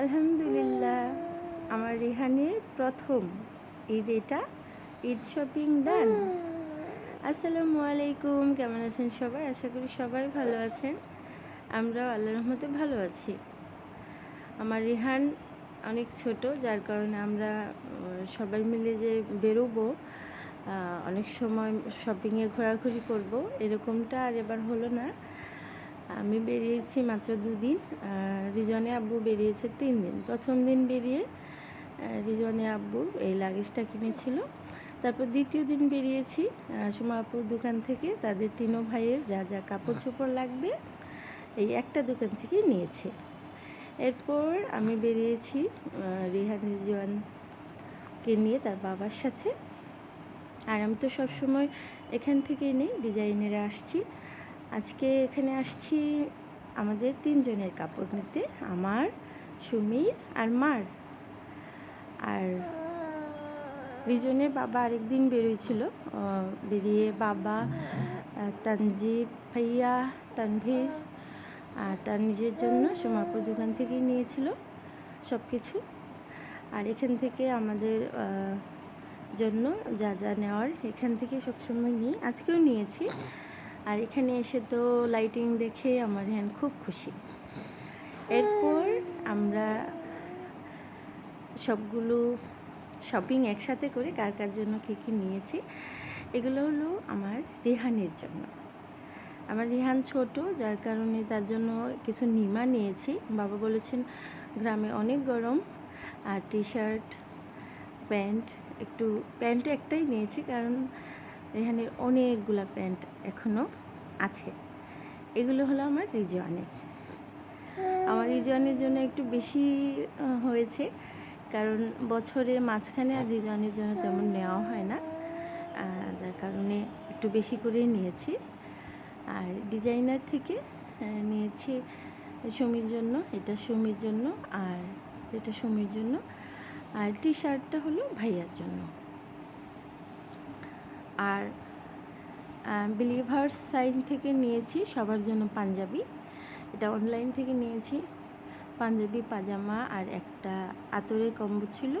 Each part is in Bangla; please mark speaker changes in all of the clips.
Speaker 1: আলহামদুলিল্লাহ, আমার রিহানের প্রথম ঈদ এটা, ঈদ শপিং ডান আসসালামু আলাইকুম, কেমন আছেন সবাই? আশা করি সবাই ভালো আছেন। আমরাও আল্লাহর রহমতে ভালো আছি। আমার রিহান অনেক ছোট, যার কারণে আমরা সবাই মিলে যে বেরোবো অনেক সময় শপিংয়ে ঘোরাঘুরি করব, এরকমটা আর এবার হলো না। আমি বেরিয়েছি মাত্র দুদিন রিজনে আব্বু বেরিয়েছে তিন দিন প্রথম দিন বেরিয়ে রিজনে আব্বু এই লাগেজটা কিনেছিল। তারপর দ্বিতীয় দিন বেরিয়েছি আহ, সুমা আপুর দোকান থেকে তাদের তিনো ভাইয়ের যা যা কাপড় চোপড় লাগবে এই একটা দোকান থেকেই নিয়েছে। এরপর আমি বেরিয়েছি রিহান রিজওয়ানকে নিয়ে তার বাবার সাথে। আর আমি তো সবসময় এখান থেকেই নেই ডিজাইনেরা আসছি। আজকে এখানে আসছি আমাদের তিনজনের কাপড় নিতে, আমার, সুমির আর মার। আর রিজনের বাবা আরেকদিন বেরোয়ছিল। বেরিয়ে বাবা তানজিব ভাইয়া, তানভীর, আর তার নিজের জন্য সোমাপুর দোকান থেকেই নিয়েছিল সব কিছু আর এখান থেকে আমাদের জন্য যা যা নেওয়ার এখান থেকে সবসময় নিই। আজকেও নিয়েছি। আর এখানে এসে তো লাইটিং দেখে আমার হ্যান খুব খুশি। এরপর আমরা সবগুলো শপিং একসাথে করে কার কার জন্য কী কী নিয়েছি, এগুলো হলো আমার রিহানের জন্য। আমার রিহান ছোট, যার কারণে তার জন্য কিছু নিমা নিয়েছি। বাবা বলেছেন, গ্রামে অনেক গরম, আর টি শার্ট প্যান্ট, একটু, প্যান্ট একটাই নিয়েছি, কারণ রেহানের অনেকগুলা প্যান্ট এখনও আছে। এগুলো হলো আমার রিজওয়ানের। আমার রিজওয়ানের জন্য একটু বেশি হয়েছে। কারণ বছরের মাঝখানে আর রিজওয়ানের জন্য তেমন নেওয়া হয় না। যার কারণে একটু বেশি করেই নিয়েছি। আর ডিজাইনার থেকে নিয়েছি সুমির জন্য, এটা সুমির জন্য, আর এটা সুমির জন্য। আর টি শার্টটা হলো ভাইয়ার জন্য। আর বিলিভার্স সাইন থেকে নিয়েছি সবার জন্য পাঞ্জাবি। এটা অনলাইন থেকে নিয়েছি। পাঞ্জাবি, পাজামা আর একটা আতরের কম্বো ছিল।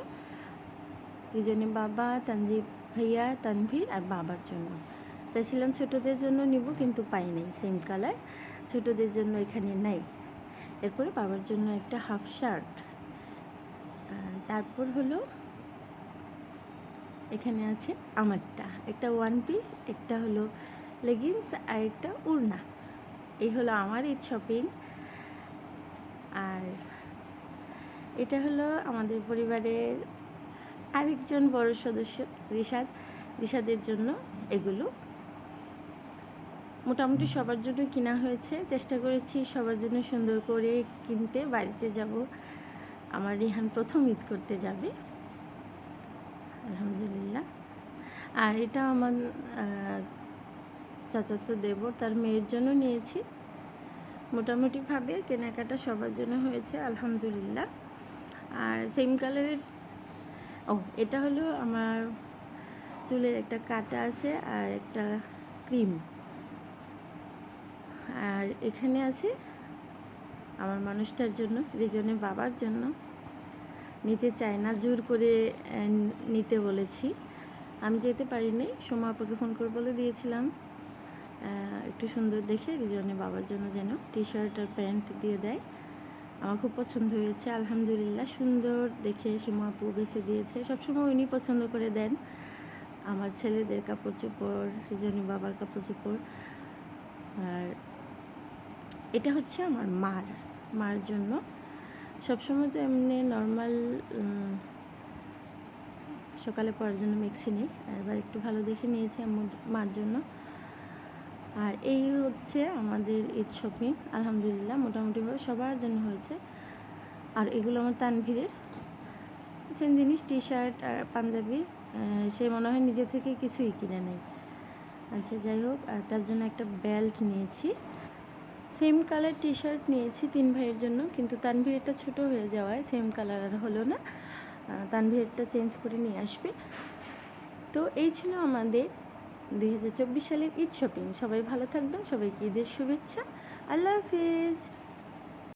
Speaker 1: রিজনে বাবা, তানজিব ভাইয়া, তানভীর আর বাবার জন্য। চাইছিলাম ছোটদের জন্য নিব কিন্তু পাই নাই সেম কালার ছোটদের জন্য এখানে নাই। এরপরে বাবার জন্য একটা হাফ শার্ট তারপর হলো এখানে আছে আমারটা। একটা ওয়ান পিস একটা হলো লেগিংস আর একটা উড়না এই হলো আমার ঈদ শপিং আর এটা হলো আমাদের পরিবারের আরেকজন বড় সদস্য, রিশাদ। রিশাদের জন্য এগুলো। মোটামুটি সবার জন্য কিনা হয়েছে। চেষ্টা করেছি সবার জন্য সুন্দর করে কিনতে। বাড়িতে যাব। আমার রিহান প্রথম ঈদ করতে যাবে। আলহামদুলিল্লাহ। আর এটা আমার চাচাতো দেবর তার মেয়ের জন্য নিয়েছি। মোটামুটিভাবে কেনাকাটা সবার জন্য হয়েছে, আলহামদুলিল্লাহ। আর সেম কালারের ও, এটা হলো আমার চুলের একটা কাটা আছে আর একটা ক্রিম। আর এখানে আছে আমার মানুষটার জন্য, রিজনের বাবার জন্য। নিতে চায় না, জোর করে নিতে বলেছি। আমি যেতে পারিনি, সোমা আপাকে ফোন করে বলে দিয়েছিলাম। একটু সুন্দর দেখে রিজনের বাবার জন্য যেন টি শার্ট আর প্যান্ট দিয়ে দেয়। আমার খুব পছন্দ হয়েছে, আলহামদুলিল্লাহ, সুন্দর দেখে সোমা আপু বেছে দিয়েছে। সবসময় উনি পছন্দ করে দেন। আমার ছেলেদের কাপড় চোপড় রিজনের বাবার কাপড় চোপড়। আর এটা হচ্ছে আমার মার মার জন্য সবসময় তো এমনি নর্মাল সকালে পড়ার জন্য মেক্সি নেই। এবার একটু ভালো দেখে নিয়েছি আমার মার জন্য। আর এই হচ্ছে আমাদের ঈদ শপিং আলহামদুলিল্লাহ মোটামুটিভাবে সবার জন্য হয়েছে। আর এগুলো আমার তানভীরের। সেম জিনিস টি শার্ট আর পাঞ্জাবি সে মনে হয় নিজে থেকে কিছুই কিনে নেয়। আচ্ছা যাই হোক, আর তার জন্য একটা বেল্ট নিয়েছি। সেম কালার টি শার্ট নিয়েছি তিন ভাইয়ের জন্য, কিন্তু তানভীরেরটা ছোট হয়ে যাওয়ায় সেম কালার আর হলো না। তানভীরটা চেঞ্জ করে নিয়ে আসবে। তো এই ছিল আমাদের দুই হাজার চব্বিশ সালের ঈদ শপিং সবাই ভালো থাকবেন, সবাইকে ঈদের শুভেচ্ছা। আল্লাহ হাফিজ।